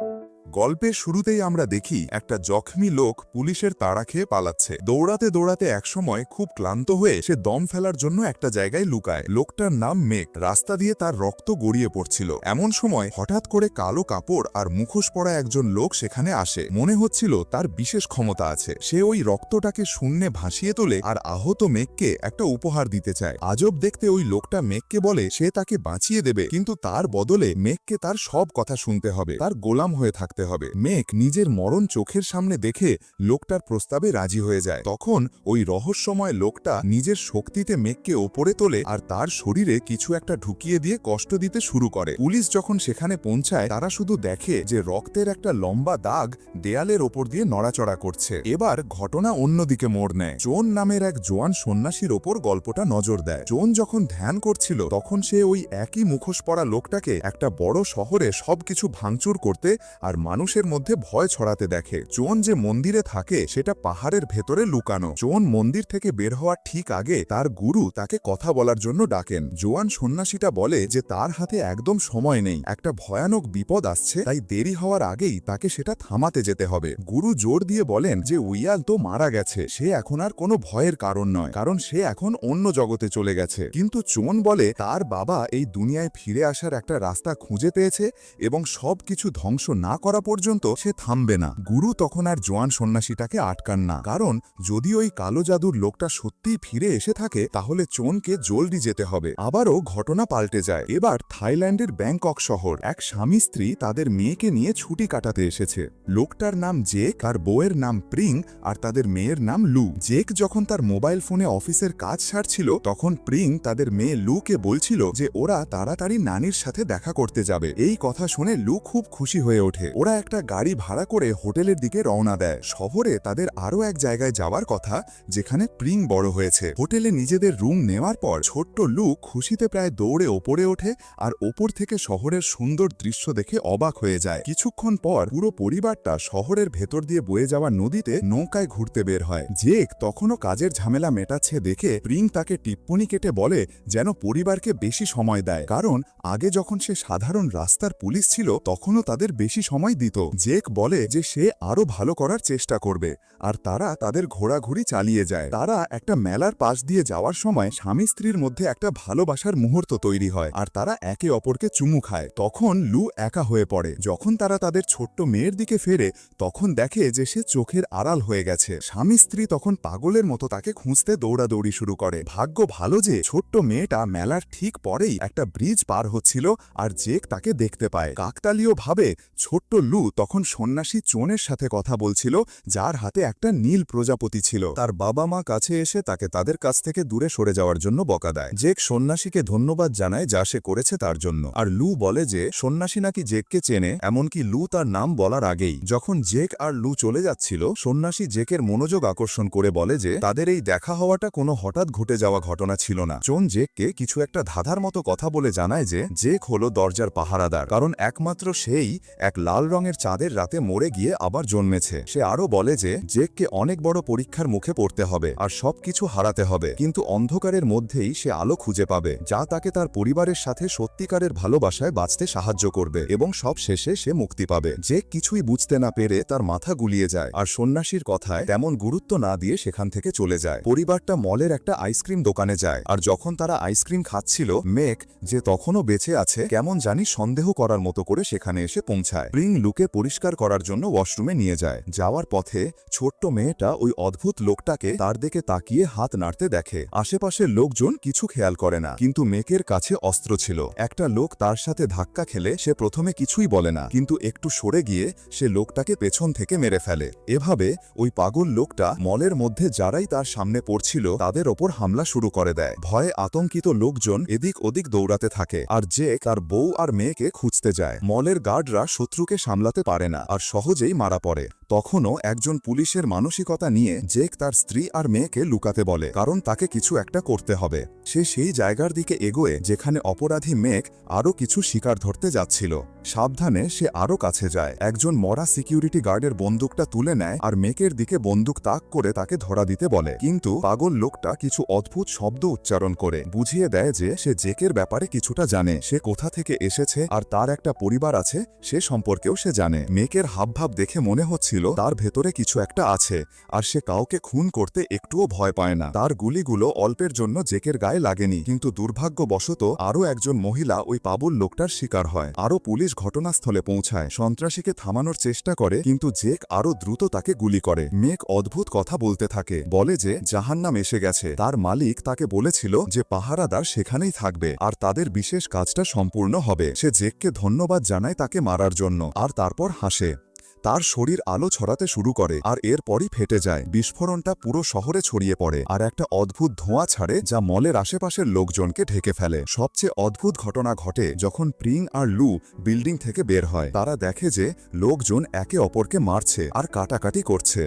Thank you. গল্পের শুরুতেই আমরা দেখি একটা জখমি লোক পুলিশের তাড়া খেয়ে পালাচ্ছে। দৌড়াতে দৌড়াতে একসময় খুব ক্লান্ত হয়ে সে দম ফেলার জন্য একটা জায়গায় লুকায়। লোকটার নাম মেঘ। রাস্তা দিয়ে তার রক্ত গড়িয়ে পড়ছিল। এমন সময় হঠাৎ করে কালো কাপড় আর মুখোশ পরা একজন লোক সেখানে আসে। মনে হচ্ছিল তার বিশেষ ক্ষমতা আছে। সে ওই রক্তটাকে শূন্যে ভাসিয়ে তোলে আর আহত মেঘকে একটা উপহার দিতে চায়। আজব দেখতে ওই লোকটা মেঘকে বলে, সে তাকে বাঁচিয়ে দেবে। কিন্তু তার বদলে মেঘকে তার সব কথা শুনতে হবে। তার গোলাম হয়ে থাকতে হবে। মেঘ নিজের মরণ চোখের সামনে দেখে লোকটার প্রস্তাবে রাজি হয়ে যায়। তখন ওই রহস্যময় লোকটা নিজের শক্তিতে মেঘকে ওপরে তোলে আর তার শরীরে কিছু একটা ঢুকিয়ে দিয়ে কষ্ট দিতে শুরু করে। পুলিশ যখন সেখানে পৌঁছায়, তারা শুধু দেখে যে রক্তের একটা লম্বা দাগ দেয়ালের ওপর দিয়ে নড়াচড়া করছে। এবার ঘটনা অন্যদিকে মোড় নেয়। জোন নামের এক জোয়ান সন্ন্যাসীর ওপর গল্পটা নজর দেয়। জোন যখন ধ্যান করছিল, তখন সে ওই একই মুখোশ পরা লোকটাকে একটা বড় শহরে সবকিছু ভাঙচুর করতে আর মানুষের মধ্যে ভয় ছড়াতে দেখে। চোন যে মন্দিরে থাকে, সেটা পাহাড়ের ভেতরে লুকানো। চোন মন্দির থেকে বের হওয়ার ঠিক আগে তার গুরু তাকে কথা বলার জন্য ডাকেন। জোয়ান সন্ন্যাসীটা বলে যে, তার হাতে একদম সময় নেই। একটা ভয়ানক বিপদ আসছে, তাই দেরি হওয়ার আগেই তাকে সেটা থামাতে যেতে হবে। গুরু জোর দিয়ে বলেন যে, উইয়াল তো মারা গেছে। সে এখন আর কোনো ভয়ের কারণ নয়, কারণ সে এখন অন্য জগতে চলে গেছে। কিন্তু চোন বলে, তার বাবা এই দুনিয়ায় ফিরে আসার একটা রাস্তা খুঁজে পেয়েছে এবং সব কিছু ধ্বংস না করা পর্যন্ত সে থামবে না। গুরু তখন আর জোয়ান সন্ন্যাসীটাকে আটকান না। কারণ, যদি ওই কালো জাদুর লোকটা সত্যিই ফিরে এসে থাকে, তাহলে চোনকে জলদি যেতে হবে। আবারও ঘটনা পাল্টে যায়। এবার থাইল্যান্ডের ব্যাংকক শহর। এক স্বামী স্ত্রী তাদের মেয়েকে নিয়ে ছুটি কাটাতে এসেছে। লোকটার নাম জেক, আর বউয়ের নাম প্রিং, আর তাদের মেয়ের নাম লু। জেক যখন তার মোবাইল ফোনে অফিসের কাজ সারছিল, তখন প্রিং তাদের মেয়ে লুকে বলছিল যে, ওরা তাড়াতাড়ি নানির সাথে দেখা করতে যাবে। এই কথা শুনে লু খুব খুশি হয়ে ওঠে। ওরা একটা গাড়ি ভাড়া করে হোটেলের দিকে রওনা দেয়। শহরে তাদের আরও এক জায়গায় যাওয়ার কথা, যেখানে প্রিং বড় হয়েছে। হোটেলে নিজেদের রুম নেওয়ার পর ছোট্ট লুক খুশিতে প্রায় দৌড়ে ওপরে ওঠে আর ওপর থেকে শহরের সুন্দর দৃশ্য দেখে অবাক হয়ে যায়। কিছুক্ষণ পর পুরো পরিবারটা শহরের ভেতর দিয়ে বয়ে যাওয়া নদীতে নৌকায় ঘুরতে বের হয়। জেক তখনও কাজের ঝামেলা মেটাচ্ছে দেখে প্রিং তাকে টিপ্পনি কেটে বলে যেন পরিবারকে বেশি সময় দেয়। কারণ আগে যখন সে সাধারণ রাস্তার পুলিশ ছিল, তখনও তাদের বেশি সময় দিত। জেক বলে যে সে আরও ভালো করার চেষ্টা করবে, আর তারা তাদের ঘোরাঘুরি চালিয়ে যায়। তারা একটা মেলার পাশ দিয়ে যাওয়ার সময় স্বামী স্ত্রীর মধ্যে একটা ভালোবাসার মুহূর্ত তৈরি হয়, আর তারা একে অপরকে চুমু খায়। তখন লু একা হয়ে পড়ে। যখন তারা তাদের ছোট্ট মেয়ের দিকে ফেরে, তখন দেখে যে সে চোখের আড়াল হয়ে গেছে। স্বামী স্ত্রী তখন পাগলের মতো তাকে খুঁজতে দৌড়াদৌড়ি শুরু করে। ভাগ্য ভালো যে ছোট্ট মেয়েটা মেলার ঠিক পরেই একটা ব্রিজ পার হচ্ছিল, আর জেক তাকে দেখতে পায়। কাকতালীয় ভাবে ছোট্ট লু তখন সন্ন্যাসী চোনের সাথে কথা বলছিল, যার হাতে একটা নীল প্রজাপতি ছিল। তার বাবা মা কাছে এসে তাকে তাদের কাছ থেকে দূরে সরে যাওয়ার জন্য বকা দেয়। জেক সন্ন্যাসীকে ধন্যবাদ জানায় যা সে করেছে তার জন্য। আর লু বলে যে, সন্ন্যাসী নাকি জেককে চেনে, এমনকি লু তার নাম বলার আগেই। যখন জেক আর লু চলে যাচ্ছিল, সন্ন্যাসী জেকের মনোযোগ আকর্ষণ করে বলে যে, তাদের এই দেখা হওয়াটা কোনো হঠাৎ ঘটে যাওয়া ঘটনা ছিল না। চোন জেককে কিছু একটা ধাঁধার মতো কথা বলে জানায় যে, জেক হলো দরজার পাহারাদার। কারণ একমাত্র সেই, এক লাল রঙের চাঁদের রাতে মরে গিয়ে আবার জন্মেছে। সে আরও বলে যে, জেককে অনেক বড় পরীক্ষার মুখে পড়তে হবে আর সবকিছু হারাতে হবে। কিন্তু অন্ধকারের মধ্যেই সে আলো খুঁজে পাবে, যা তাকে তার পরিবারের সাথে সত্যিকারের ভালোবাসায় বাঁচতে সাহায্য করবে এবং সব শেষে সে মুক্তি পাবে। যে কিছুই বুঝতে না পেরে তার মাথা গুলিয়ে যায় আর সন্ন্যাসীর কথায় তেমন গুরুত্ব না দিয়ে সেখান থেকে চলে যায়। পরিবারটা মলের একটা আইসক্রিম দোকানে যায় আর যখন তারা আইসক্রিম খাচ্ছিল, মেক, যে তখনও বেঁচে আছে, কেমন জানি সন্দেহ করার মতো করে সেখানে এসে পৌঁছায়। প্রিং লুকে পরিষ্কার করার জন্য ওয়াশরুমে নিয়ে যায়। যাওয়ার পথে ছোট্ট মেয়েটা ওই অদ্ভুত লোকটাকে তার দিকে তাকিয়ে হাত নাড়তে দেখে। আশেপাশের লোকজন কিছু খেয়াল করে না, কিন্তু মেকের কাছে অস্ত্র ছিল। একটা লোক তার সাথে ধাক্কা খেলে সে প্রথমে কিছুই বলে না, কিন্তু একটু সরে গিয়ে সে লোকটাকে পেছন থেকে মেরে ফেলে। এভাবে ওই পাগল লোকটা মলের মধ্যে যারাই তার সামনে পড়ছিল তাদের ওপর হামলা শুরু করে দেয়। ভয়ে আতঙ্কিত লোকজন এদিক ওদিক দৌড়াতে থাকে, আর যে তার বউ আর মেয়েকে খুঁজতে যায়। মলের গার্ডরা শত্রুকে সামলাতে পারে না আর সহজেই মারা পড়ে। তখনও একজন পুলিশের মানসিকতা নিয়ে জেক তার স্ত্রী আর মেয়েকে লুকাতে বলে, কারণ তাকে কিছু একটা করতে হবে। সে সেই জায়গার দিকে এগোয়, যেখানে অপরাধী মেঘ আরও কিছু শিকার ধরতে যাচ্ছিল। সাবধানে সে আরও কাছে যায়। একজন মরা সিকিউরিটি গার্ডের বন্দুকটা তুলে নেয় আর মেকের দিকে বন্দুক তাক করে তাকে ধরা দিতে বলে। কিন্তু পাগল লোকটা কিছু অদ্ভুত শব্দ উচ্চারণ করে, বুঝিয়ে দেয় যে সে জেকের ব্যাপারে কিছুটা জানে। সে কোথা থেকে এসেছে আর তার একটা পরিবার আছে, সে সম্পর্কেও সে জানে। মেকের হাবভাব দেখে মনে হচ্ছিল তার ভেতরে কিছু একটা আছে, আর সে কাউকে খুন করতে একটুও ভয় পায় না। তার গুলিগুলো অল্পের জন্য জেকের গায়ে লাগেনি, কিন্তু দুর্ভাগ্যবশত আরও একজন মহিলা ওই পাবুল লোকটার শিকার হয়। আরও পুলিশ ঘটনাস্থলে পৌঁছায়। সন্ত্রাসীকে থামানোর চেষ্টা করে, কিন্তু জেক আরও দ্রুত তাকে গুলি করে। মেক অদ্ভুত কথা বলতে থাকে, বলে যে, জাহান্নাম এসে গেছে। তার মালিক তাকে বলেছিল যে, পাহারাদার সেখানেই থাকবে, আর তাদের বিশেষ কাজটা সম্পূর্ণ হবে। সে জেককে ধন্যবাদ জানায় তাকে মারার জন্য, আর তারপর হাসে। তার শরীর আলো ছড়াতে শুরু করে আর এরপরই ফেটে যায়। বিস্ফোরণটা পুরো শহরে ছড়িয়ে পড়ে আর একটা অদ্ভুত ধোঁয়া ছাড়ে যা মলের আশেপাশের লোকজনকে ঢেকে ফেলে। সবচেয়ে অদ্ভুত ঘটনা ঘটে যখন প্রিং আর লু বিল্ডিং থেকে বের হয়। তারা দেখে যে লোকজন একে অপরকে মারছে আর কাটাকাটি করছে।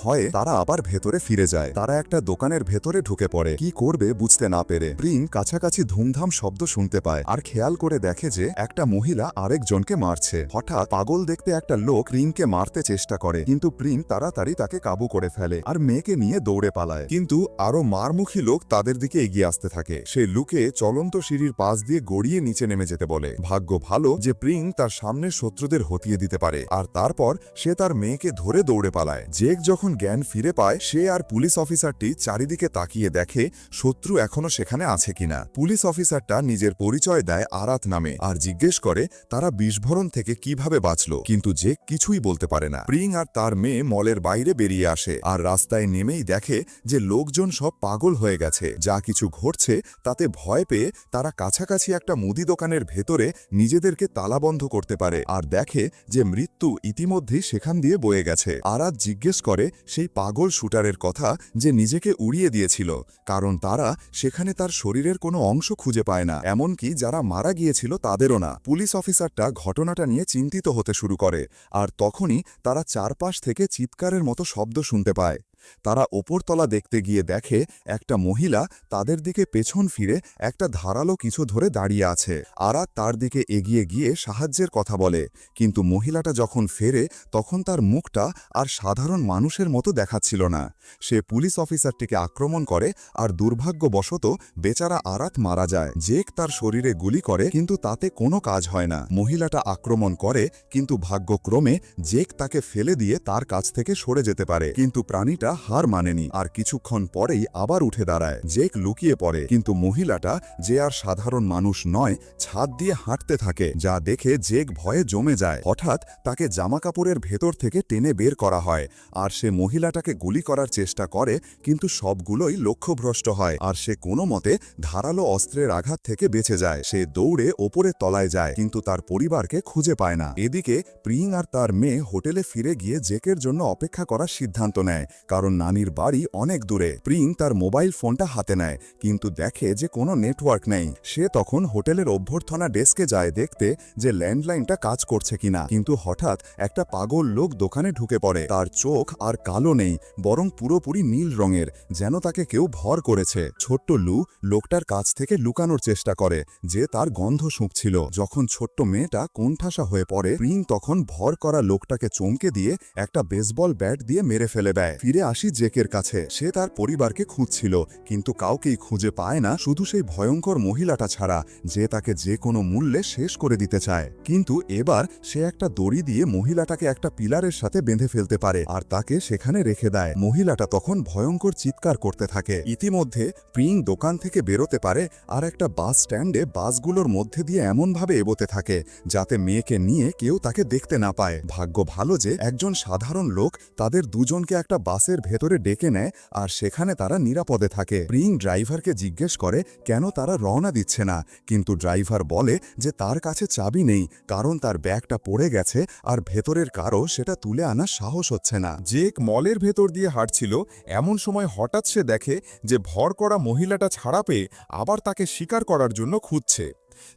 ভয়ে তারা আবার ভেতরে ফিরে যায়। তারা একটা দোকানের ভেতরে ঢুকে পড়ে। কি করবে বুঝতে না পেরে প্রিং কাছাকাছি ধুমধাম শব্দ শুনতে পায় আর খেয়াল করে দেখে যে একটা মহিলা আরেকজনকে মারছে। হঠাৎ পাগল দেখতে একটা লোক প্রিংকে মারতে চেষ্টা করে, কিন্তু প্রিং তাড়াতাড়ি তাকে কাবু করে ফেলে আর মেয়েকে নিয়ে দৌড়ে পালায়। কিন্তু আরও মারমুখী লোক তাদের দিকে এগিয়ে আসতে থাকে। সে লুকে চলন্ত সিঁড়ির পাশ দিয়ে গড়িয়ে নিচে নেমে যেতে বলে। ভাগ্য ভালো যে প্রিং তার সামনের শত্রুদের হতিয়ে দিতে পারে। আর তারপর সে তার মেয়েকে ধরে দৌড়ে পালায়। জেক যখন জ্ঞান ফিরে পায়, সে আর পুলিশ অফিসারটি চারিদিকে তাকিয়ে দেখে শত্রু এখনও সেখানে আছে কিনা। পুলিশ অফিসারটা নিজের পরিচয় দেয় আরাত নামে আর জিজ্ঞেস করে, তারা বিস্ফোরণ থেকে কীভাবে বাঁচল? কিন্তু জেক কিছুই বলতে পারে না। প্রিং আর তার মেয়ে মলের বাইরে বেরিয়ে আসে আর রাস্তায় নেমেই দেখে যে লোকজন সব পাগল হয়ে গেছে। যা কিছু ঘটছে তাতে ভয় পেয়ে তারা কাছাকাছি একটা মুদি দোকানের ভেতরে নিজেদেরকে তালাবন্ধ করতে পারে আর দেখে যে মৃত্যু ইতিমধ্যেই সেখান দিয়ে বয়ে গেছে। আরাত জিজ্ঞেস করে সেই পাগল শুটারের কথা যে নিজেকে উড়িয়ে দিয়েছিল, কারণ তারা সেখানে তার শরীরের কোনো অংশ খুঁজে পায় না, এমনকি যারা মারা গিয়েছিল তাদেরও না। পুলিশ অফিসারটা ঘটনাটা নিয়ে চিন্তিত হতে শুরু করে, আর তখনই তারা চারপাশ থেকে চিৎকারের মতো শব্দ শুনতে পায়। তারা ওপরতলা দেখতে গিয়ে দেখে একটা মহিলা তাদের দিকে পেছন ফিরে একটা ধারালো কিছু ধরে দাঁড়িয়ে আছে। আরা তার দিকে এগিয়ে গিয়ে সাহায্যের কথা বলে, কিন্তু মহিলাটা যখন ফেরে তখন তার মুখটা আর সাধারণ মানুষের মতো দেখাচ্ছিল না। সে পুলিশ অফিসারটিকে আক্রমণ করে আর দুর্ভাগ্যবশত বেচারা আরাত মারা যায়। জেক তার শরীরে গুলি করে, কিন্তু তাতে কোনো কাজ হয় না। মহিলাটা আক্রমণ করে, কিন্তু ভাগ্যক্রমে জেক তাকে ফেলে দিয়ে তার কাছ থেকে সরে যেতে পারে। কিন্তু প্রাণীটা হার মানেনি আর কিছুক্ষণ পরেই আবার উঠে দাঁড়ায়। জেক লুকিয়ে পড়ে, কিন্তু মহিলাটা যে আর সাধারণ মানুষ নয়, ছাদ দিয়ে হাঁটতে থাকে, যা দেখে জেক ভয়ে জমে যায়। হঠাৎ তাকে জামাকাপড়ের ভেতর থেকে টেনে বের করা হয়, আর সে মহিলাটাকে গুলি করার চেষ্টা করে, কিন্তু সবগুলোই লক্ষ্যভ্রষ্ট হয়, আর সে কোনো মতে ধারালো অস্ত্রের আঘাত থেকে বেঁচে যায়। সে দৌড়ে ওপরের তলায় যায়, কিন্তু তার পরিবারকে খুঁজে পায় না। এদিকে প্রিং আর তার মেয়ে হোটেলে ফিরে গিয়ে জেকের জন্য অপেক্ষা করার সিদ্ধান্ত নেয়, কারণ নানির বাড়ি অনেক দূরে। প্রিং তার মোবাইল ফোনটা হাতে নেয়, কিন্তু দেখে যে কোনো নেটওয়ার্ক নেই। সে তখন হোটেলের অভ্যর্থনা ডেস্কে যায় দেখতে যে ল্যান্ডলাইনটা কাজ করছে কিনা। কিন্তু হঠাৎ একটা পাগল লোক দোকানে ঢুকে পড়ে। তার চোখ আর কালো নেই, বরং পুরোপুরি নীল রঙের, যেন তাকে কেউ ভর করেছে। ছোট্ট লু লোকটার কাছ থেকে লুকানোর চেষ্টা করে, যে তার গন্ধ শুঁকছিল। যখন ছোট্ট মেয়েটা কোণঠাসা হয়ে পড়ে, প্রিং তখন ভর করা লোকটাকে চমকে দিয়ে একটা বেসবল ব্যাট দিয়ে মেরে ফেলে দেয়। ফিরে আসি জেকের কাছে। সে তার পরিবারকে খুঁজছিল, কিন্তু কাউকেই খুঁজে পায় না শুধু সেই ভয়ঙ্কর মহিলাটা ছাড়া, যে তাকে যে কোনো মূল্যে শেষ করে দিতে চায়। কিন্তু এবার সে একটা দড়ি দিয়ে মহিলাটাকে একটা পিলারের সাথে বেঁধে ফেলতে পারে আর তাকে সেখানে রেখে দেয়। মহিলাটা তখন ভয়ঙ্কর চিৎকার করতে থাকে। ইতিমধ্যে প্রিং দোকান থেকে বেরোতে পারে আর একটা বাস স্ট্যান্ডে বাসগুলোর মধ্যে দিয়ে এমনভাবে এগোতে থাকে, যাতে মেয়েকে নিয়ে কেউ তাকে দেখতে না পায়। ভাগ্য ভালো যে একজন সাধারণ লোক তাদের দুজনকে একটা বাসের ভেতরে ডেকে নেয় আর সেখানে তারা নিরাপদে থাকে। প্রিং ড্রাইভারকে জিজ্ঞেস করে, কেন তারা রওনা দিচ্ছে না? কিন্তু ড্রাইভার বলে যে তার কাছে চাবি নেই, কারণ তার ব্যাগটা পড়ে গেছে আর ভেতরের কারও সেটা তুলে আনার সাহস হচ্ছে না। জেক মলের ভেতর দিয়ে হাঁটছিল, এমন সময় হঠাৎ সে দেখে যে ভর করা মহিলাটা ছাড়া পেয়ে আবার তাকে শিকার করার জন্য খুঁজছে।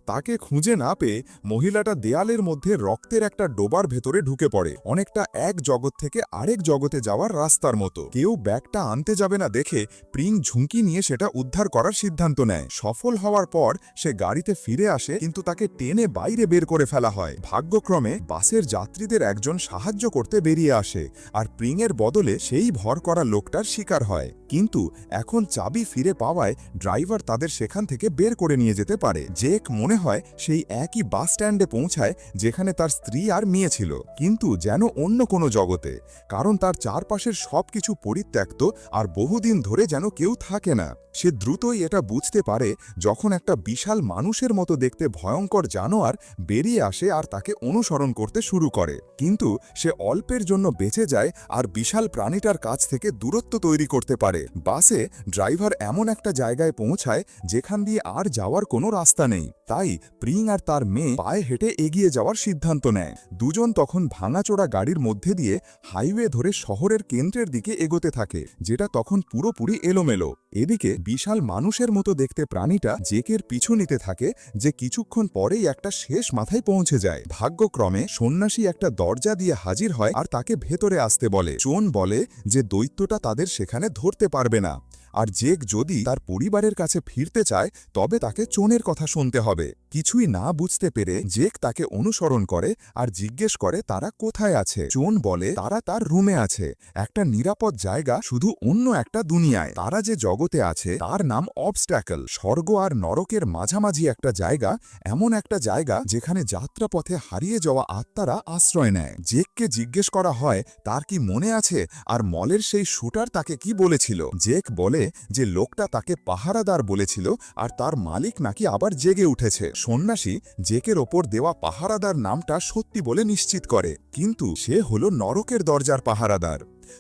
তাকে খুঁজে না পেয়ে মহিলাটা দেয়ালের মধ্যে রক্তের একটা ডোবার ভেতরে ঢুকে পড়ে। অনেকটা এক জগৎ থেকে আরেক জগতে যাওয়ার রাস্তার মতো। কেউ ব্যাগটা আনতে যাবে না দেখে প্রিং ঝুঁকি নিয়ে সেটা উদ্ধার করার সিদ্ধান্ত নেয়। সফল হওয়ার পর সে গাড়িতে ফিরে আসে কিন্তু তাকে টেনে বাইরে বের করে ফেলা হয়। ভাগ্যক্রমে বাসের যাত্রীদের একজন সাহায্য করতে বেরিয়ে আসে আর প্রিংয়ের বদলে সেই ভর করা লোকটার শিকার হয়। কিন্তু এখন চাবি ফিরে পাওয়ায় ড্রাইভার তাদের সেখান থেকে বের করে নিয়ে যেতে পারে। জেক মনে হয় সেই একই বাস স্ট্যান্ডে পৌঁছায় যেখানে তার স্ত্রী আর মেয়ে ছিল। কিন্তু যেন অন্য কোনো জগতে, কারণ তার চারপাশের সবকিছু পরিত্যক্ত আর বহুদিন ধরে যেন কেউ থাকে না। সে দ্রুতই এটা বুঝতে পারে যখন একটা বিশাল মানুষের মতো দেখতে ভয়ঙ্কর জানোয়ার বেরিয়ে আসে আর তাকে অনুসরণ করতে শুরু করে। কিন্তু সে অল্পের জন্য বেঁচে যায় আর বিশাল প্রাণীটার কাছ থেকে দূরত্ব তৈরি করতে পারে। বাসে ড্রাইভার এমন একটা জায়গায় পৌঁছায় যেখান দিয়ে আর যাওয়ার কোনো রাস্তা নেই। তাই প্রিং আর তার মেয়ে পায়ে হেঁটে এগিয়ে যাওয়ার সিদ্ধান্ত নেয়। দুজন তখন ভাঙাচোড়া গাড়ির মধ্যে দিয়ে হাইওয়ে ধরে শহরের কেন্দ্রের দিকে এগোতে থাকে, যেটা তখন পুরোপুরি এলোমেলো। এদিকে বিশাল মানুষের মতো দেখতে প্রাণীটা জেকের পিছু নিতে থাকে, যে কিছুক্ষণ পরেই একটা শেষ মাথায় পৌঁছে যায়। ভাগ্যক্রমে সন্ন্যাসী একটা দরজা দিয়ে হাজির হয় আর তাকে ভেতরে আসতে বলে। চোন বলে যে দৈত্যটা তাদের সেখানে ধরতে পারবে না। আর জেক যদি তার পরিবারের কাছে ফিরতে চায় তবে তাকে চোনের কথা শুনতে হবে। কিছুই না বুঝতে পেরে জেক তাকে অনুসরণ করে আর জিজ্ঞেস করে তারা কোথায় আছে। চোন বলে, তারা তার রুমে আছে। একটা নিরাপদ জায়গা, শুধু অন্য একটা দুনিয়ায়। তারা যে জগতে আছে, তার নাম অবস্ট্যাকল স্বর্গ আর নরকের মাঝামাঝি একটা জায়গা, এমন একটা জায়গা যেখানে যাত্রাপথে হারিয়ে যাওয়া আত্মারা আশ্রয় নেয়। জেককে জিজ্ঞেস করা হয়, তার কি মনে আছে? আর মলের সেই শুটার তাকে কি বলেছিল? জেক বলে যে লোকটা তাকে পাহারাদার বলেছিল, আর তার মালিক নাকি আবার জেগে উঠেছে। সন্ন্যাসী জেকের ওপর দেওয়া পাহারাদার নামটা সত্যি বলে নিশ্চিত করে, কিন্তু সে হল নরকের দরজার পাহারাদার।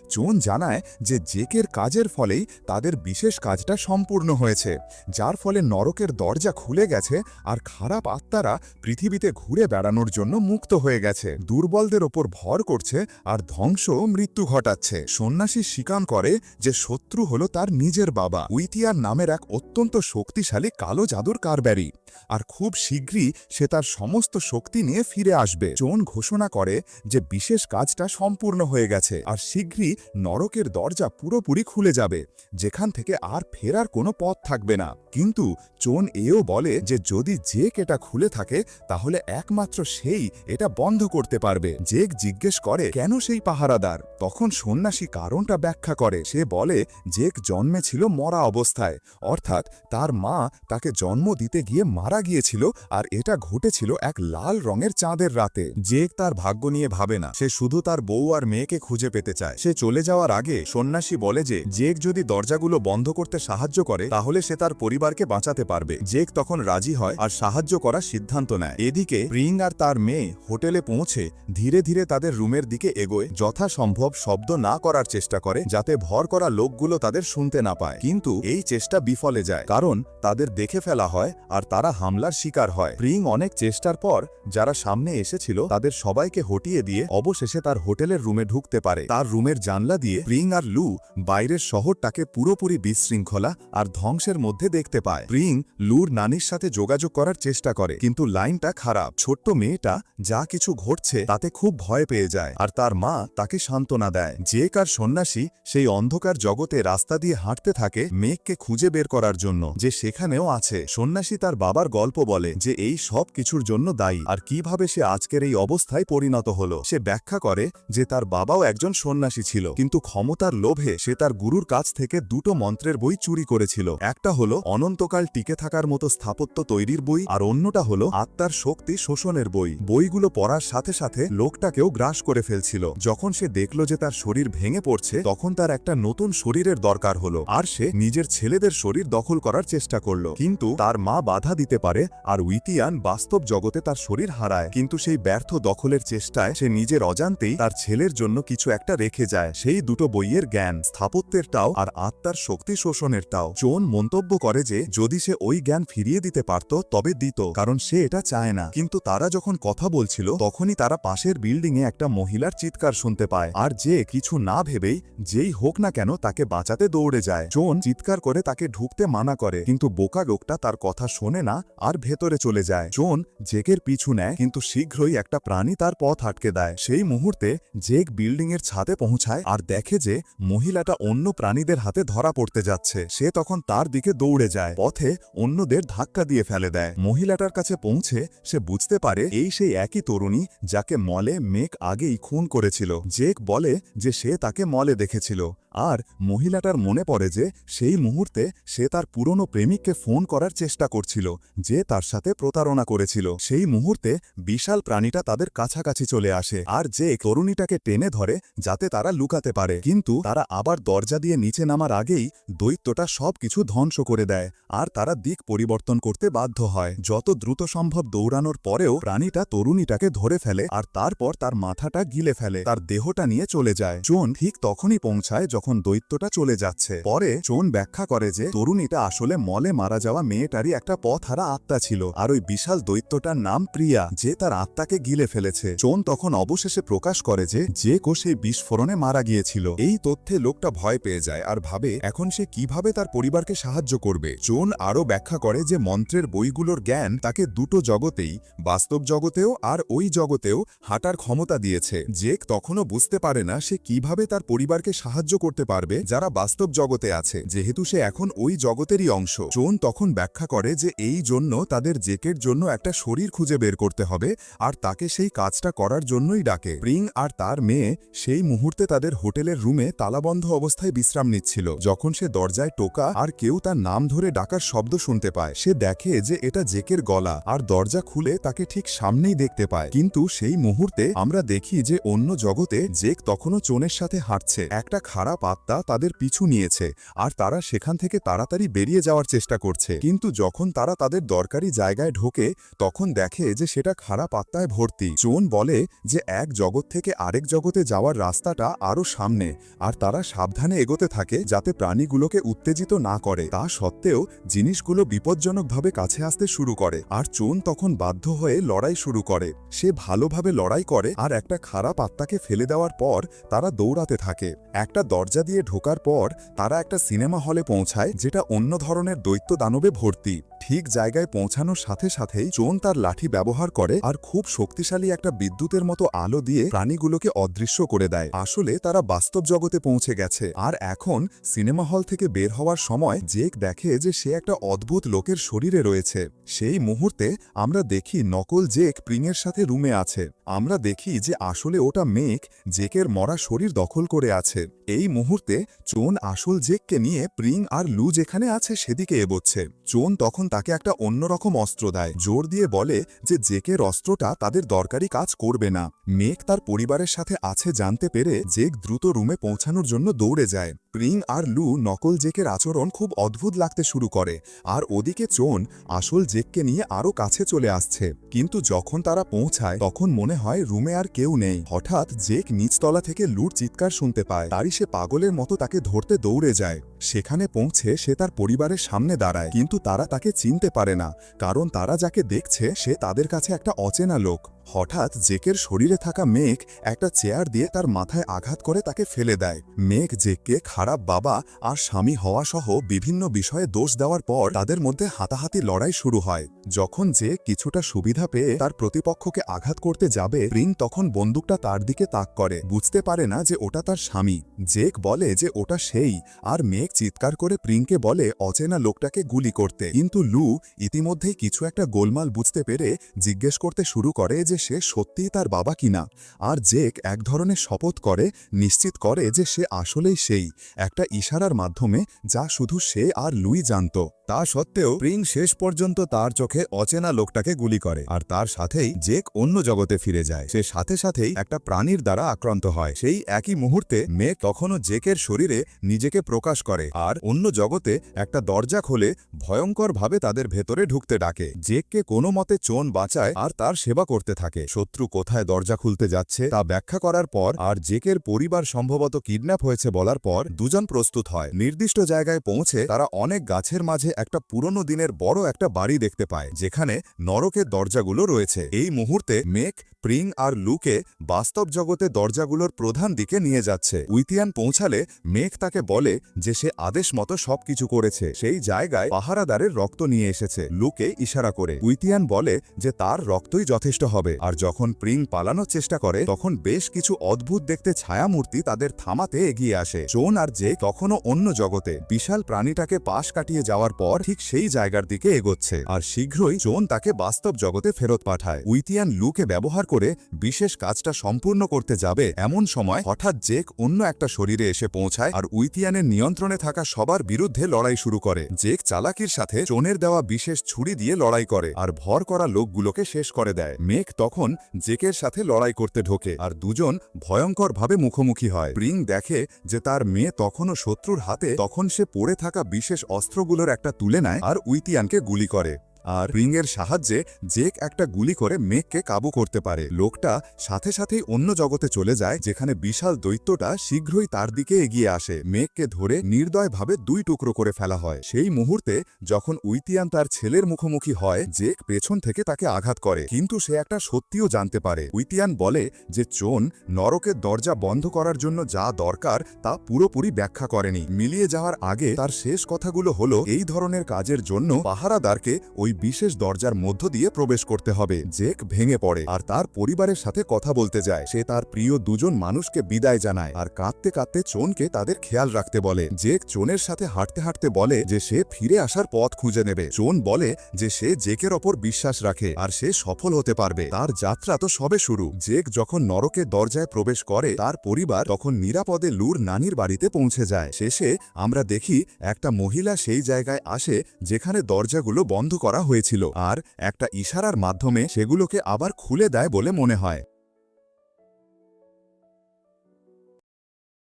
চোন জানায় যে জেকের কাজের ফলেই তাদের বিশেষ কাজটা সম্পূর্ণ হয়েছে, যার ফলে নরকের দরজা খুলে গেছে আর খারাপ আত্মারা পৃথিবীতে ঘুরে বেড়ানোর জন্য মুক্ত হয়ে গেছে। দুর্বলদের ওপর ভর করছে আর ধ্বংস মৃত্যু ঘটাচ্ছে। সন্ন্যাসী স্বীকার করে যে শত্রু হলো তার নিজের বাবা। উইতিয়ার নামের এক অত্যন্ত শক্তিশালী কালো জাদুর কারব্যারি আর খুব শীঘ্রই সে তার সমস্ত শক্তি নিয়ে ফিরে আসবে। চোন ঘোষণা করে যে বিশেষ কাজটা সম্পূর্ণ হয়ে গেছে। আর শীঘ্রই নরকের দরজা পুরোপুরি খুলে যাবে। যেখান থেকে আর ফেরার কোনো পথ থাকবে না। কিন্তু চোন এও বলে যে যদি জেক এটা খুলে থাকে, তাহলে একমাত্র সেই এটা বন্ধ করতে পারবে। জেক জিজ্ঞেস করে, কেন সেই পাহারাদার? তখন সন্ন্যাসী কারণটা ব্যাখ্যা করে। সে বলে, জেক জন্মে ছিল মরা অবস্থায়। অর্থাৎ তার মা তাকে জন্ম দিতে গিয়ে মারা গিয়েছিল আর এটা ঘটেছিল এক লাল রঙের চাঁদের রাতে। জেক তার ভাগ্য নিয়ে ভাবে না। সে শুধু তার বউ আর মেয়েকে খুঁজে পেতে চায়। সে চলে যাওয়ার আগে সন্ন্যাসী বলে যে জেক যদি দরজাগুলো বন্ধ করতে সাহায্য করে, তাহলে সে তার পরিবারকে বাঁচাতে পারবে। জেক তখন রাজি হয় আর সাহায্য করার সিদ্ধান্ত নেয়। এদিকে প্রিং আর তার মেয়ে হোটেলে পৌঁছে ধীরে ধীরে তাদের রুমের দিকে এগোয়। যথাসম্ভব শব্দ না করার চেষ্টা করে, যাতে ভর করা লোকগুলো তাদের শুনতে না পায়। কিন্তু এই চেষ্টা বিফলে যায়, কারণ তাদের দেখে ফেলা হয় আর তারা হামলার শিকার হয়। প্রিং অনেক চেষ্টার পর যারা সামনে এসেছিল, তাদের সবাইকে হটিয়ে দিয়ে অবশেষে তার হোটেলের রুমে ঢুকতে পারে। তার রুমের জানলা দিয়ে প্রিং আর লু বাইরের শহরটাকে পুরোপুরি বিশৃঙ্খলা আর ধ্বংসের মধ্যে দেখতে পায়। প্রিং লুর নানির সাথে যোগাযোগ করার চেষ্টা করে, কিন্তু লাইনটা খারাপ। ছোট্ট মেয়েটা যা কিছু ঘটছে তাতে খুব ভয় পেয়ে যায় আর তার মা তাকে সান্ত্বনা দেয়। যে কার সন্ন্যাসী সেই অন্ধকার জগতে রাস্তা দিয়ে হাঁটতে থাকে মেঘকে খুঁজে বের করার জন্য, যে সেখানেও আছে। সন্ন্যাসী তার বাবার গল্প বলে যে এই সব কিছুর জন্য দায়ী আর কীভাবে সে আজকের এই অবস্থায় পরিণত হলো। সে ব্যাখ্যা করে যে তার বাবাও একজন সন্ন্যাসী ছিল, কিন্তু ক্ষমতার লোভে সে তার গুরুর কাছ থেকে দুটো মন্ত্রের বই চুরি করেছিল। একটা হলো, অনন্তকাল টিকে থাকার মতো স্থাপত্য তৈরির বই, আর অন্যটা হলো, আত্মার শক্তি শোষণের বই। বইগুলো পড়ার সাথে সাথে লোকটাকেও গ্রাস করে ফেলছিল। যখন সে দেখল যে তার শরীর ভেঙে পড়ছে, তখন তার একটা নতুন শরীরের দরকার হলো, আর সে নিজের ছেলেদের শরীর দখল করার চেষ্টা করল। কিন্তু তার মা বাধা দিতে পারে, আর উইতিয়ান বাস্তব জগতে তার শরীর হারায়। কিন্তু সেই ব্যর্থ দখলের চেষ্টায় সে নিজের অজান্তেই তার ছেলের জন্য কিছু একটা রেখে যায়। সেই দুটো বইয়ের জ্ঞান, স্থাপত্যেরটাও আর আত্মার শক্তি শোষণেরটাও। চোন মন্তব্য করে যে, যদি সে ওই জ্ঞান ফিরিয়ে দিতে পারত, তবে দিত, কারণ সে এটা চায় না। কিন্তু তারা যখন কথা বলছিল, তখনই তারা পাশের বিল্ডিংয়ে একটা মহিলার চিৎকার শুনতে পায়। আর যে কিছু না ভেবেই, যেই হোক না কেন তাকে বাঁচাতে দৌড়ে যায়। চোন চিৎকার করে তাকে ঢুকতে মানা করে, কিন্তু বোকা লোকটা তার কথা শোনে না আর ভেতরে চলে যায়। জোন জেকের পিছু নেয়, কিন্তু শীঘ্রই একটা প্রাণী তার পথ আটকে দেয়। সেই মুহূর্তে জেক বিল্ডিং এর ছাদে পৌঁছায় আর দেখে যে মহিলাটা অন্য প্রাণীদের হাতে ধরা পড়তে যাচ্ছে। সে তখন তার দিকে দৌড়ে যায়, পথে অন্যদের ধাক্কা দিয়ে ফেলে দেয়। মহিলাটার কাছে পৌঁছে সে বুঝতে পারে এই সেই একই তরুণী যাকে মলে মেক আগেই খুন করেছিল। জেক বলে যে সে তাকে মলে দেখেছিল। আর মহিলাটার মনে পড়ে যে সেই মুহূর্তে সে তার পুরনো প্রেমিককে ফোন করার চেষ্টা করছিল, যে তার সাথে প্রতারণা করেছিল। সেই মুহূর্তে বিশাল প্রাণীটা তাদের কাছাকাছি চলে আসে আর যে তরুণীটাকে টেনে ধরে যাতে তারা লুকাতে পারে। কিন্তু তারা আবার দরজা দিয়ে নিচে নামার আগেই দৈত্যটা সবকিছু ধ্বংস করে দেয় আর তারা দিক পরিবর্তন করতে বাধ্য হয়। যত দ্রুত সম্ভব দৌড়ানোর পরেও প্রাণীটা তরুণীটাকে ধরে ফেলে আর তারপর তার মাথাটা গিলে ফেলে, তার দেহটা নিয়ে চলে যায়। চোন ঠিক তখনই পৌঁছায় দৈত্যটা চলে যাচ্ছে। পরে চোন ব্যাখ্যা করে যে তরুণীটা আসলে মলে মারা যাওয়া মেয়েটারই একটা পথহারা আত্মা ছিল। আর ওই বিশাল দৈত্যটার নাম প্রিয়া, যে তার আত্মাকে গিলে ফেলেছে। চোন তখন অবশেষে প্রকাশ করে যে যে কো সেই বিস্ফোরণে মারা গিয়েছিল। এই তথ্যে লোকটা ভয় পেয়ে যায় আর ভাবে, এখন সে কীভাবে তার পরিবারকে সাহায্য করবে? চোন আরও ব্যাখ্যা করে যে মন্ত্রের বইগুলোর জ্ঞান তাকে দুটো জগতেই, বাস্তব জগতেও আর ওই জগতেও হাঁটার ক্ষমতা দিয়েছে। জেক তখনও বুঝতে পারে না সে কীভাবে তার পরিবারকে সাহায্য করতে পারবে, যারা বাস্তব জগতে আছে। যেহেতু সে এখন ওই জগতেরই অংশ। চোন তখন ব্যাখ্যা করে যে এই জন্য তাদের জেকের জন্য একটা শরীর খুঁজে বের করতে হবে, আর তাকে সেই কাজটা করার জন্যই ডাকে। প্রিং আর তার মেয়ে সেই মুহূর্তে তাদের হোটেলের রুমে তালাবন্ধ অবস্থায় বিশ্রাম নিচ্ছিল। যখন সে দরজায় টোকা আর কেউ তার নাম ধরে ডাকার শব্দ শুনতে পায়। সে দেখে যে এটা জেকের গলা, আর দরজা খুলে তাকে ঠিক সামনেই দেখতে পায়। কিন্তু সেই মুহূর্তে আমরা দেখি যে অন্য জগতে জেক তখনও চোনের সাথে হাঁটছে। একটা খারাপ আত্মা তাদের পিছু নিয়েছে, আর তারা সেখান থেকে তাড়াতাড়ি বেরিয়ে যাওয়ার চেষ্টা করছে। কিন্তু যখন তারা তাদের দরকারি জায়গায় ঢোকে, তখন দেখে যে সেটা খারাপ আত্মায় ভর্তি। চোন বলে যে এক জগৎ থেকে আরেক জগতে যাওয়ার রাস্তাটা আরও সামনে, আর তারা সাবধানে এগোতে থাকে যাতে প্রাণীগুলোকে উত্তেজিত না করে। তা সত্ত্বেও জিনিসগুলো বিপজ্জনকভাবে কাছে আসতে শুরু করে, আর চোন তখন বাধ্য হয়ে লড়াই শুরু করে। সে ভালোভাবে লড়াই করে, আর একটা খারাপ আত্মাকে ফেলে দেওয়ার পর তারা দৌড়াতে থাকে। একটা দরজা দিয়ে ঢোকার পর তারা একটা সিনেমা হলে পৌঁছায় যেটা অন্য ধরনের দৈত্য দানবে ভর্তি। ঠিক জায়গায় পৌঁছানোর সাথে সাথেই চোন তার লাঠি ব্যবহার করে আর খুব শক্তিশালী একটা বিদ্যুতের মতো আলো দিয়ে প্রাণীগুলোকে অদৃশ্য করে দেয়। আসলে তারা বাস্তব জগতে পৌঁছে গেছে। আর এখন সিনেমা হল থেকে বের হওয়ার সময় জেক দেখে যে সে একটা অদ্ভুত লোকের শরীরে রয়েছে। সেই মুহূর্তে আমরা দেখি নকল জেক প্রিংয়ের সাথে রুমে আছে। আমরা দেখি যে আসলে ওটা মেক জেকের মরা শরীর দখল করে আছে। এই মুহূর্তে চোন আসল জেককে নিয়ে প্রিং আর লু যেখানে আছে সেদিকে এগোচ্ছে। চোন তখন তাকে একটা অন্যরকম অস্ত্র দেয়, জোর দিয়ে বলে যে জেকের অস্ত্রটা তাদের দরকারি কাজ করবে না। মেক তার পরিবারের সাথে আছে জানতে পেরে জেক দ্রুত রুমে পৌঁছানোর জন্য দৌড়ে যায়। প্রিং আর লু নকল জেকের আচরণ খুব অদ্ভুত লাগতে শুরু করে। আর ওদিকে চোন আসল জেককে নিয়ে আরও কাছে চলে আসছে। কিন্তু যখন তারা পৌঁছায়, তখন মনে হয় রুমে আর কেউ নেই। হঠাৎ জেক নিচতলা থেকে লুর চিৎকার শুনতে পায়। তারই সে পাগলের মতো তাকে ধরতে দৌড়ে যায়। সেখানে পৌঁছে সে তার পরিবারের সামনে দাঁড়ায়। কিন্তু তারা তাকে চিনতে পারে না। কারণ তারা যাকে দেখছে, সে তাদের কাছে একটা অচেনা লোক। হঠাৎ জেকের শরীরে থাকা মেঘ একটা চেয়ার দিয়ে তার মাথায় আঘাত করে তাকে ফেলে দেয়। মেঘ, জেককে খারাপ বাবা আর স্বামী হওয়া সহ বিভিন্ন বিষয়ে দোষ দেওয়ার পর তাদের মধ্যে হাতাহাতি লড়াই শুরু হয়। যখন যে কিছুটা সুবিধা পেয়ে তার প্রতিপক্ষকে আঘাত করতে যাবে, প্রিন তখন বন্দুকটা তার দিকে তাক করে। বুঝতে পারে না যে ওটা তার স্বামী। জেক বলে যে ওটা সেই আর মেঘ চিৎকার করে প্রিংকে বলে অচেনা লোকটাকে গুলি করতে। কিন্তু লু ইতিমধ্যেই কিছু একটা গোলমাল বুঝতে পেরে জিজ্ঞেস করতে শুরু করে যে সে সত্যিই তার বাবা কিনা, আর জেক এক ধরনের শপথ করে, নিশ্চিত করে যে সে আসলেই সেই, একটা ইশারার মাধ্যমে যা শুধু সে আর লুই জানত। তা সত্ত্বেও প্রিং শেষ পর্যন্ত তার চোখে অচেনা লোকটাকে গুলি করে, আর তার সাথেই জেক অন্য জগতে ফিরে যায়। সে সাথে সাথেই একটা প্রাণীর দ্বারা আক্রান্ত হয়। সেই একই মুহূর্তে মেঘ তখনও জেকের শরীরে নিজেকে প্রকাশ করে, আর অন্য জগতে একটা দরজা খোলে, ভয়ঙ্করভাবে তাদের ভেতরে ঢুকতে ডাকে। জেককে কোনো মতে চোন বাঁচায়, আর তার সেবা করতে থাকে। থাকে। শত্রু কোথায় দরজা খুলতে যাচ্ছে তা ব্যাখ্যা করার পর আর জেকের পরিবার সম্ভবত কিডন্যাপ হয়েছে বলার পর দুজন প্রস্তুত হয়। নির্দিষ্ট জায়গায় পৌঁছে তারা অনেক গাছের মাঝে একটা পুরনো দিনের বড় একটা বাড়ি দেখতে পায়, যেখানে নরকের দরজাগুলো রয়েছে। এই মুহূর্তে মেক, প্রিং আর লুকে বাস্তব জগতে দরজাগুলোর প্রধান দিকে নিয়ে যাচ্ছে। উইতিয়ান পৌঁছালে মেঘ তাকে বলে যে সে আদেশ মতো সবকিছু করেছে। সেই জায়গায় পাহারাদারের রক্ত নিয়ে এসেছে। লুকে ইশারা করে উইতিয়ান বলে যে তার রক্তই যথেষ্ট হবে। আর যখন প্রিং পালানোর চেষ্টা করে, তখন বেশ কিছু অদ্ভুত দেখতে ছায়ামূর্তি তাদের থামাতে এগিয়ে আসে। জোন আর জে তখনও অন্য জগতে। বিশাল প্রাণীটাকে পাশ কাটিয়ে যাওয়ার পর ঠিক সেই জায়গার দিকে এগোচ্ছে। আর শীঘ্রই জোন তাকে বাস্তব জগতে ফেরত পাঠায়। উইতিয়ান লুকে ব্যবহার করে বিশেষ কাজটা সম্পূর্ণ করতে যাবে। এমন সময় হঠাৎ জেক অন্য একটা শরীরে এসে পৌঁছায় আর উইতিয়ানের নিয়ন্ত্রণে থাকা সবার বিরুদ্ধে লড়াই শুরু করে। জেক চালাকির সাথে চোনের দেওয়া বিশেষ ছুরি দিয়ে লড়াই করে আর ভর করা লোকগুলোকে শেষ করে দেয়। মেক তখন জেকের সাথে লড়াই করতে ঢোকে আর দুজন ভয়ঙ্করভাবে মুখোমুখি হয়। প্রিং দেখে যে তার মেয়ে তখনও শত্রুর হাতে, তখন সে পড়ে থাকা বিশেষ অস্ত্রগুলোর একটা তুলে নেয় আর উইতিয়ানকে গুলি করে। আর প্রিংয়ের সাহায্যে জেক একটা গুলি করে মেঘকে কাবু করতে পারে। লোকটা সাথে সাথেই অন্য জগতে চলে যায়, যেখানে বিশাল দৈত্যটা শীঘ্রই তার দিকে এগিয়ে আসে। মেঘকে ধরে নির্দয়ভাবে দুই টুকরো করে ফেলা হয়। সেই মুহূর্তে যখন উইতিয়ান তার ছেলের মুখোমুখি হয়, জেক পেছন থেকে তাকে আঘাত করে। কিন্তু সে একটা সত্যিও জানতে পারে। উইতিয়ান বলে যে চোন নরকের দরজা বন্ধ করার জন্য যা দরকার তা পুরোপুরি ব্যাখ্যা করেনি। মিলিয়ে যাওয়ার আগে তার শেষ কথাগুলো হলো, এই ধরনের কাজের জন্য পাহারাদারকে ওই বিশেষ দরজার মধ্য দিয়ে প্রবেশ করতে হবে। জেক ভেঙে পড়ে আর তার পরিবারের সাথে কথা বলতে যায়। সে তার প্রিয় দুজন মানুষকে বিদায় জানায় আর কাঁদতে কাঁদতে চোনকে তাদের খেয়াল রাখতে বলে। জেক চোনের সাথে হাঁটতে হাঁটতে বলে যে সে ফিরে আসার পথ খুঁজে নেবে। চোন বলে যে সে জেকের ওপর বিশ্বাস রাখে আর সে সফল হতে পারবে। তার যাত্রা তো সবে শুরু। জেক যখন নরকের দরজায় প্রবেশ করে, তার পরিবার তখন নিরাপদে লুর নানির বাড়িতে পৌঁছে যায়। শেষে আমরা দেখি একটা মহিলা সেই জায়গায় আসে যেখানে দরজাগুলো বন্ধ করা হয়েছিল আর একটা ইশারার মাধ্যমে সেগুলোকে আবার খুলে দেয় বলে মনে হয়।